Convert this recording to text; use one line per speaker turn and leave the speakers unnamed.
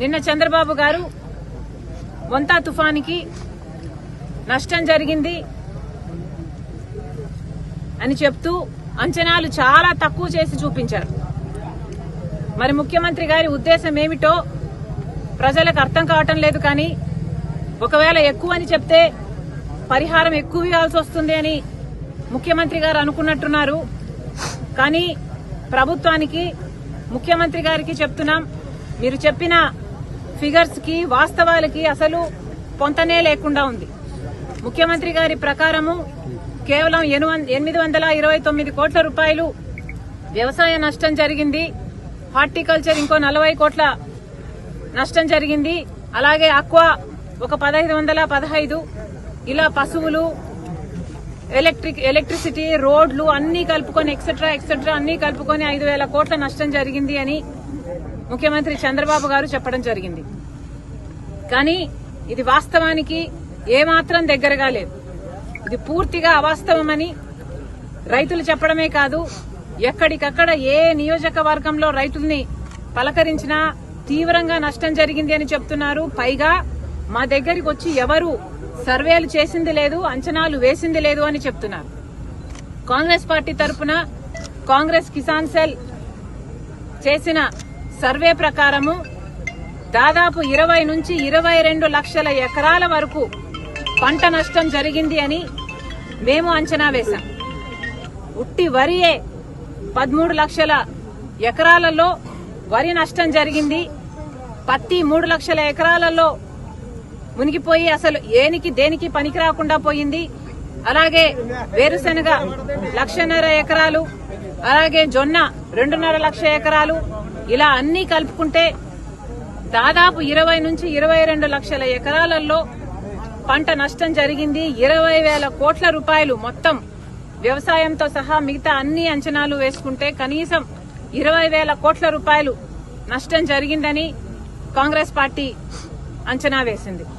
నిన్న చంద్రబాబు గారు వంతా తుఫానికి నష్టం జరిగింది అని చెప్తూ అంచనాలు చాలా తక్కువ చేసి చూపించారు. మరి ముఖ్యమంత్రి గారి ఉద్దేశం ఏమిటో ప్రజలకు అర్థం కావటం లేదు కానీ ఒకవేళ ఎక్కువ అని చెప్తే పరిహారం ఎక్కువ ఇవ్వాల్సి వస్తుంది అని ముఖ్యమంత్రి గారు అనుకున్నట్టున్నారు. కానీ ప్రభుత్వానికి ముఖ్యమంత్రి గారికి చెప్తున్నాం. మీరు చెప్పిన ఫిగర్స్కి వాస్తవాలకి అసలు పొంతనే లేకుండా ఉంది. ముఖ్యమంత్రి గారి ప్రకారము కేవలం ఎనిమిది వందల ఇరవై తొమ్మిది కోట్ల రూపాయలు వ్యవసాయ నష్టం జరిగింది. హార్టికల్చర్ ఇంకో నలభై కోట్ల నష్టం జరిగింది. అలాగే అక్వా ఒక పదహైదు వందల పదహైదు. ఇలా పశువులు ఎలక్ట్రిక్ ఎలక్ట్రిసిటీ రోడ్లు అన్నీ కలుపుకొని ఎక్సెట్రా ఎక్సెట్రా అన్నీ కలుపుకొని ఐదు వేల కోట్ల నష్టం జరిగింది అని ముఖ్యమంత్రి చంద్రబాబు గారు చెప్పడం జరిగింది. కానీ ఇది వాస్తవానికి ఏమాత్రం దగ్గరగా లేదు. ఇది పూర్తిగా అవాస్తవమని రైతులు చెప్పడమే కాదు ఎక్కడికక్కడ ఏ నియోజకవర్గంలో రైతుల్ని పలకరించినా తీవ్రంగా నష్టం జరిగింది అని చెప్తున్నారు. పైగా మా దగ్గరికి వచ్చి ఎవరు సర్వేలు చేసింది లేదు అంచనాలు వేసింది లేదు అని చెప్తున్నారు. కాంగ్రెస్ పార్టీ తరపున కాంగ్రెస్ కిసాన్ సెల్ చేసిన సర్వే ప్రకారము దాదాపు ఇరవై నుంచి ఇరవై రెండు లక్షల ఎకరాల వరకు పంట నష్టం జరిగింది అని మేము అంచనా వేశాం. ఉట్టి వరియే పదమూడు లక్షల ఎకరాలలో వరి నష్టం జరిగింది. పత్తి మూడు లక్షల ఎకరాలలో మునిగిపోయి అసలు ఏనికి దేనికి పనికి రాకుండా పోయింది. అలాగే వేరుశనగ లక్షన్నర ఎకరాలు అలాగే జొన్న రెండున్నర లక్ష ఎకరాలు ఇలా అన్ని కలుపుకుంటే దాదాపు ఇరవై నుంచి ఇరవై రెండు లక్షల ఎకరాలలో పంట నష్టం జరిగింది. ఇరవై వేల కోట్ల రూపాయలు మొత్తం వ్యవసాయంతో సహా మిగతా అన్ని అంచనాలు వేసుకుంటే కనీసం ఇరవై వేల కోట్ల రూపాయలు నష్టం జరిగిందని కాంగ్రెస్ పార్టీ అంచనా వేసింది.